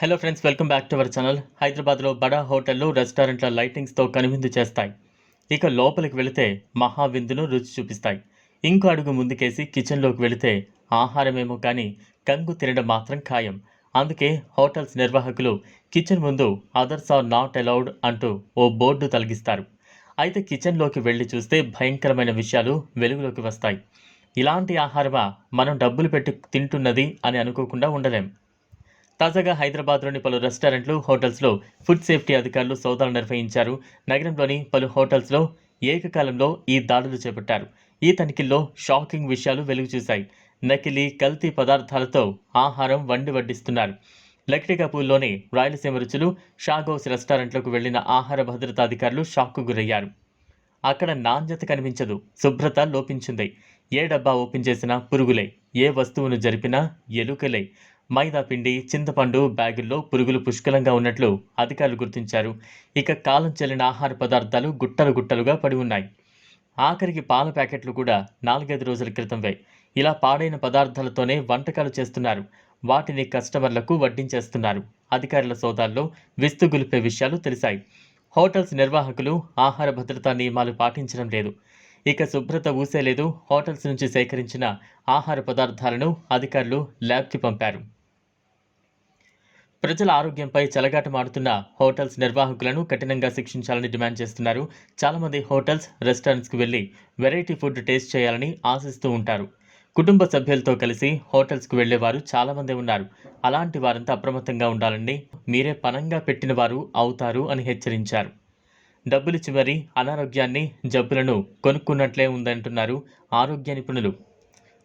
Hello friends welcome back to our channel హైదరాబాద్లో బడా హోటళ్ళు రెస్టారెంట్ల లైటింగ్స్తో కనువిందు చేస్తాయి. ఇక లోపలికి వెళితే మహావిందును రుచి చూపిస్తాయి. ఇంకో అడుగు ముందుకేసి కిచెన్లోకి వెళితే ఆహారమేమో కానీ కంగు తినడం మాత్రం ఖాయం. అందుకే హోటల్స్ నిర్వాహకులు కిచెన్ ముందు అదర్స్ ఆర్ నాట్ అలౌడ్ అంటూ ఓ బోర్డు తొలగిస్తారు. అయితే కిచెన్లోకి వెళ్ళి చూస్తే భయంకరమైన విషయాలు వెలుగులోకి వస్తాయి. ఇలాంటి ఆహారమా మనం డబ్బులు పెట్టి తింటున్నది అని అనుకోకుండా ఉండలేం. తాజాగా హైదరాబాద్లోని పలు రెస్టారెంట్లు హోటల్స్లో ఫుడ్ సేఫ్టీ అధికారులు సోదాలు నిర్వహించారు. నగరంలోని పలు హోటల్స్లో ఏకకాలంలో ఈ దాడులు చేపట్టారు. ఈ తనిఖీల్లో షాకింగ్ విషయాలు వెలుగు చూశాయి నకిలీ కల్తీ పదార్థాలతో ఆహారం వండి వడ్డిస్తున్నారు. లక్టికాపూర్లోని రాయలసీమ రుచులు షాగోస్ రెస్టారెంట్లకు వెళ్ళిన ఆహార భద్రతా అధికారులు షాక్కు గురయ్యారు. అక్కడ నాణ్యత కనిపించదు శుభ్రత లోపించింది. ఏ డబ్బా ఓపెన్ చేసినా పురుగులే ఏ వస్తువును జరిపినా ఎలుకలే. మైదా పిండి చింతపండు బ్యాగుల్లో పురుగులు పుష్కలంగా ఉన్నట్లు అధికారులు గుర్తించారు. ఇక కాలం చెల్లిన ఆహార పదార్థాలు గుట్టలు గుట్టలుగా పడి ఉన్నాయి. ఆఖరికి పాల ప్యాకెట్లు కూడా నాలుగైదు రోజుల క్రితంవే. ఇలా పాడైన పదార్థాలతోనే వంటకాలు చేస్తున్నారు. వాటిని కస్టమర్లకు వడ్డించేస్తున్నారు. అధికారుల సోదాల్లో విస్తుగులిపే విషయాలు తెలిసాయి. హోటల్స్ నిర్వాహకులు ఆహార భద్రతా నియమాలు పాటించడం లేదు. ఇక శుభ్రత ఊసేలేదు హోటల్స్ నుంచి సేకరించిన ఆహార పదార్థాలను అధికారులు ల్యాబ్కి పంపారు. ప్రజల ఆరోగ్యంపై చెలగాటమాడుతున్న హోటల్స్ నిర్వాహకులను కఠినంగా శిక్షించాలని డిమాండ్ చేస్తున్నారు. చాలామంది హోటల్స్ రెస్టారెంట్స్కి వెళ్ళి వెరైటీ ఫుడ్ టేస్ట్ చేయాలని ఆశిస్తూ ఉంటారు. కుటుంబ సభ్యులతో కలిసి హోటల్స్కు వెళ్ళేవారు చాలామంది ఉన్నారు. అలాంటి వారంతా అప్రమత్తంగా ఉండాలని మీరే పనంగా పెట్టిన వారు అవుతారు అని హెచ్చరించారు. డబ్బులిచ్చి మరీ అనారోగ్యాన్ని జబ్బులను కొనుక్కున్నట్లే ఉందంటున్నారు. ఆరోగ్య నిపుణులు